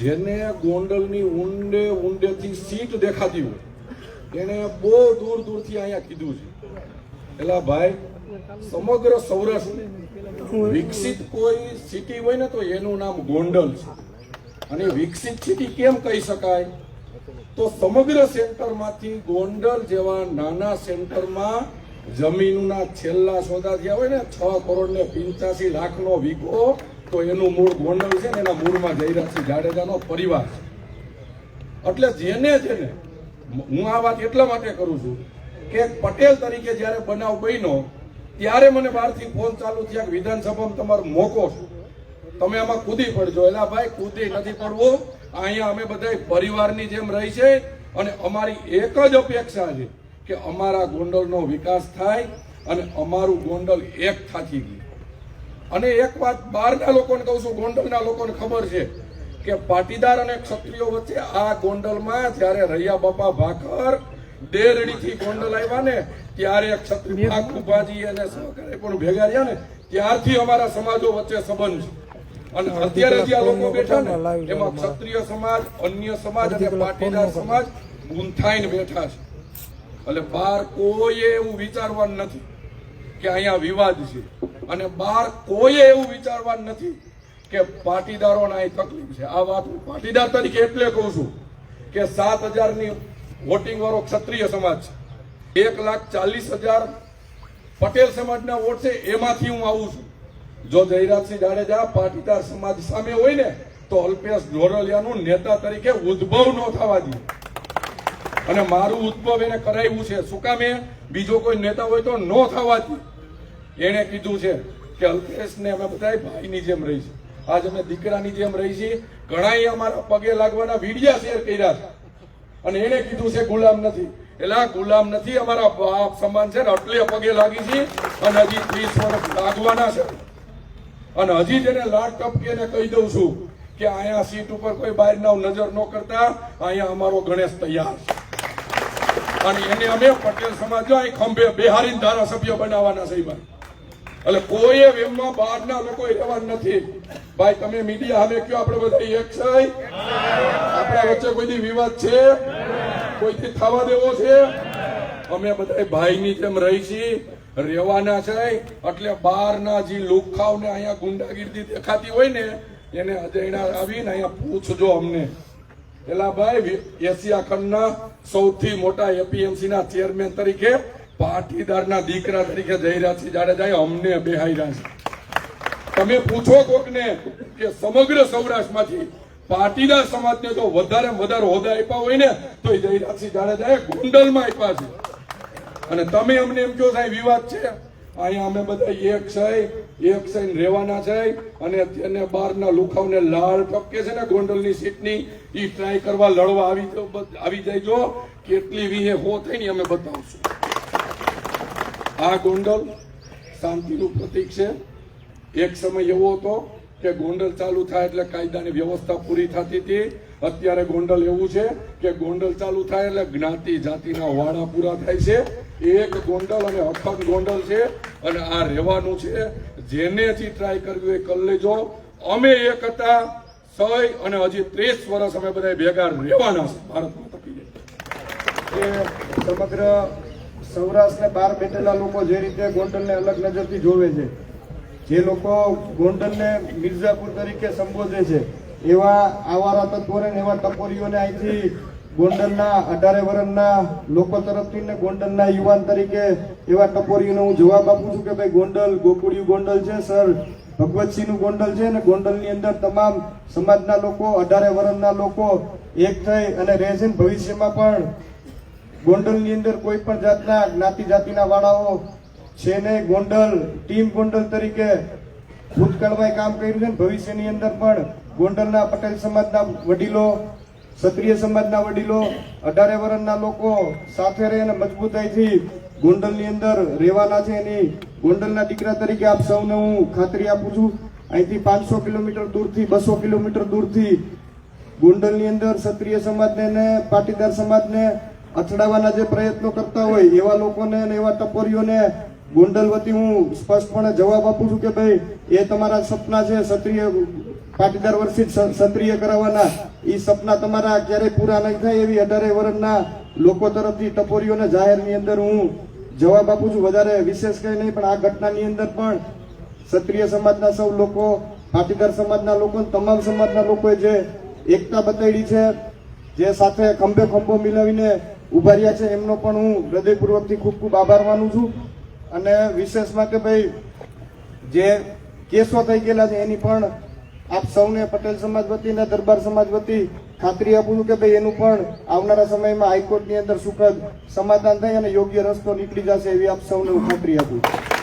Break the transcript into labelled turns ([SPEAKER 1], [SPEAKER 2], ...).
[SPEAKER 1] જેને ગોંડલની ઊંડે ઊંડેથી સીટ દેખાતી હોય, એને બહુ દૂર દૂરથી અહીંયા કીધું છે. એટલે ભાઈ, સમગ્ર સૌરાષ્ટ્ર વિકસિત કોઈ સિટી હોય ને તો એનું નામ ગોંડલ છે. અને વિકસિત સિટી કેમ કહી શકાય? તો સમગ્ર સેન્ટરમાંથી ગોંડલ જેવા નાના સેન્ટરમાં જમીનના છેલ્લા સોદા થયા હોય ને, છ કરોડ ને પિંચાસી લાખનો વીઘો તો એનું મૂળ ગોંડલ છે ને એના મૂળમાં જયરાજસિંહ જાડેજાનો પરિવાર. છે એટલે જેને જેને, હું આ વાત એટલા માટે કરું છું કે પટેલ તરીકે જ્યારે બનાવ બન્યો, ત્યારે મને બહારથી ફોન ચાલુ થયા વિધાનસભામાં તમારો મોકો છે. તમે આમાં કૂદી પડજો. એલા ભાઈ, કૂદી નથી પડવું. અહીંયા અમે બધા પરિવારની જેમ રહી છે અને અમારી એક જ અપેક્ષા છે કે અમારા ગોંડલનો વિકાસ થાય અને અમારું ગોંડલ એક થાકી ગયું. અને એક વાત બહારના લોકોને કહું છું ગોંડલના લોકોને ખબર છે કે પાટીદાર અને ક્ષત્રિયો વચ્ચે આ ગોંડલમાં જ્યારે રૈયા બાપા ભાકર ડેરડીથી ગોંડલ આવ્યા ને ત્યારે ક્ષત્રિય ભાકુભાજી અને સહકારે પણ ભેગા રહ્યા ને ત્યારથી અમારા સમાજો વચ્ચે સંબંધ છે. અને અત્યારે જે આ લોકો બેઠા ને એમાં ક્ષત્રિય સમાજ અન્ય સમાજ અને પાટીદાર સમાજ ગુંથાઈને બેઠા છે. એટલે બહાર કોઈએ એવું વિચારવાનું નથી કે અહીંયા વિવાદ છે. અને બહાર કોઈએ એવું વિચારવાનું નથી કે પાટીદારોને અહીં તકલીફ છે. આ વાત હું પાટીદાર તરીકે એટલે કહું છું કે સાત હજારની વોટિંગ વાળો ક્ષત્રિય સમાજ છે. એક લાખ ચાલીસ હજાર પટેલ સમાજના વોટ છે, એમાંથી હું આવું છું. જો જયરાજસિંહ જાડેજા પાટીદાર સમાજ સામે હોય ને, તો અલ્પેશ ઢોરલિયાનું નેતા તરીકે ઉદ્ભવ ન થવા દે. અને મારું ઉદ્ભવ એને કરાવ્યું છે. શું કામે બીજો કોઈ નેતા હોય તો ન થવા દે. એણે કીધું છે કે અલ્પેશને અમે બધા ભાઈની જેમ રહી છે. આજ અમે દીકરાની જેમ રહી છીએ. ઘણાય અમારા પગે લાગવાના વિડિયા શેર કર્યા છે. અને એને કીધું છે, ગુલામ નથી. એટલે ગુલામ નથી, અમારા બાપ સમાન છે એટલે પગે લાગી છે અને હજી ત્રીસ વર્ષ લાગવાના છે. અને હજી જેને લાટ ટપકીને કહી દઉં છું કે અહીંયા સીટ ઉપર કોઈ બહાર નજર ન કરતા, અહીંયા અમારો ગણેશ તૈયાર છે. અને એને અમે પટેલ સમાજ અહીં ખંભે બિહારી ધારાસભ્ય બનાવવાના છે એટલે કોઈ એમમાં બહારના લોકો એવા નથી. ભાઈ, તમે મીડિયા હાલે કયો આપણે બધા એક છે? આપણા વચ્ચે કોઈ વિવાદ છે? કોઈથી થવા દેવો છે? અમે બધા ભાઈની જેમ રહી છીએ, રહેવાના છે. એટલે બહારના જે લુખાવને અહીંયા ગુંડાગીરી દેખાતી હોય ને, એને અજયણા આવીને અહીંયા પૂછજો અમને. એલા ભાઈ એશિયા ખંડના સૌથી મોટા એપીએમસી ના ચેરમેન તરીકે પાટીદારના દીકરા તરીકે જયરાજસિંહ જાડેજા અમને બેહાર્યા છે. તમે પૂછો કોકને કે સમગ્ર સૌરાષ્ટ્રમાંથી પાટીદાર સમાજને જો વધારે વધારે હોદ્દા આપ્યા હોય ને, તો એ જયરાજસિંહ જાડેજાએ ગોંડલમાં આપ્યા છે. અને તમે અમને એમ કહો સાહેબ, વિવાદ છે? અહીંયા અમે બધા એક છે એક છે રહેવાના છે અને તેને બહારના લુખાવને લાલ ટપકે છે ને ગોંડલની સીટની એ ટ્રાય કરવા લડવા આવી જાય આવી જાય કેટલી વીહે હો થઈ ને અમે બતાવશું. આ ગોંડલ શાંતિનું પ્રતીક છે. એક સમય એવો હતો કે ગોંડલ ચાલુ થાય એટલે કાયદાની વ્યવસ્થા પૂરી થતી હતી. અત્યારે ગોંડલ એવું છે કે ગોંડલ ચાલુ થાય એટલે જ્ઞાતિ જાતિના વાડા પૂરા થાય છે. એક ગોંડલ અને અખંડ ગોંડલ છે અને આ રહેવાનું છે. જેને હજી ટ્રાય કરવી એ કરી લેજો. અમે એક હતા, સય અને હજી ત્રીસ વર્ષ અમે બધા ભેગા રહેવાના છે. ભારતમાં તપી
[SPEAKER 2] કે સમગ્ર સૌરાષ્ટ્રને બહાર બેઠેલા લોકો જે રીતે ગોંડલને અલગ નજરથી જોવે છે, જે લોકો ગોંડલને મિર્ઝાપુર તરીકે સંબોધે છે, એવા આવારા તત્વોને એવા ટપોરીઓને અહીંથી ગોંડલના અઢારે વર્ષના લોકો તરફથી ને ગોંડલના યુવાન તરીકે એવા ટપોરીઓને હું જવાબ આપું છું કે ભાઈ ગોંડલ, ગોકુળિયું ગોંડલ છે, સર. ભગવતસિંહનું ગોંડલ છે ને ગોંડલની અંદર તમામ સમાજના લોકો, અઢારે વર્ષના લોકો એક થઈ અને રહેશે ભવિષ્યમાં પણ. ગોંડલની અંદર કોઈ પણ જાતના જ્ઞાતિ જાતિના વાળાઓ છે ને ગોંડલ, ટીમ ગોંડલ તરીકે ભૂતકાળમાં કામ કર્યું છે ભવિષ્યની અંદર પણ ગોંડલના પટેલ સમાજના વડીલો, ક્ષત્રિય સમાજના વડીલો, અઢારે વર્ષના લોકો સાથે રહી અને મજબૂતાઈથી ગોંડલની અંદર રહેવાના છે. એની ગોંડલના દીકરા તરીકે આપ સૌને હું ખાતરી આપું છું. અહીંથી પાંચસો કિલોમીટર દૂરથી, બસો કિલોમીટર દૂરથી ગોંડલની અંદર ક્ષત્રિય સમાજને પાટીદાર સમાજને અથડાવવાના જે પ્રયત્નો કરતા હોય, એવા લોકોને અને એવા ટપોરીઓને ગોંડલ વતી હું સ્પષ્ટપણે જવાબ આપું છું કે ભાઈ, એ તમારા સપના છે, ક્ષત્રિય પાટીદાર વર્ષિત ક્ષત્રિય કરાવવાના. એ સપના તમારા ક્યારેય પૂરા નહીં થાય એવી અઢારે વર્ષના લોકો તરફથી ટપોરીઓને જાહેરની અંદર હું જવાબ આપું છું. વધારે વિશેષ કંઈ નહીં, પણ આ ઘટનાની અંદર પણ ક્ષત્રિય સમાજના સૌ લોકો, પાટીદાર સમાજના લોકો તમામ સમાજના લોકોએ જે એકતા બતાવી છે, જે સાથે ખંભે ખંભો મિલાવીને ઊભા રહ્યા છે, એમનો પણ હું હૃદયપૂર્વકથી ખૂબ ખૂબ આભાર માનું છું. અને વિશેષમાં કે ભાઈ, જે કેસો થઈ ગયેલા છે, એની પણ આપ સૌને પટેલ સમાજ વતી અને દરબાર સમાજ વતી ખાતરી આપું છું કે ભાઈ, એનું પણ આવનારા સમયમાં હાઈકોર્ટની અંદર સુખદ સમાધાન થાય અને યોગ્ય રસ્તો નીકળી જશે એવી આપ સૌને હું ખાતરી આપું છું.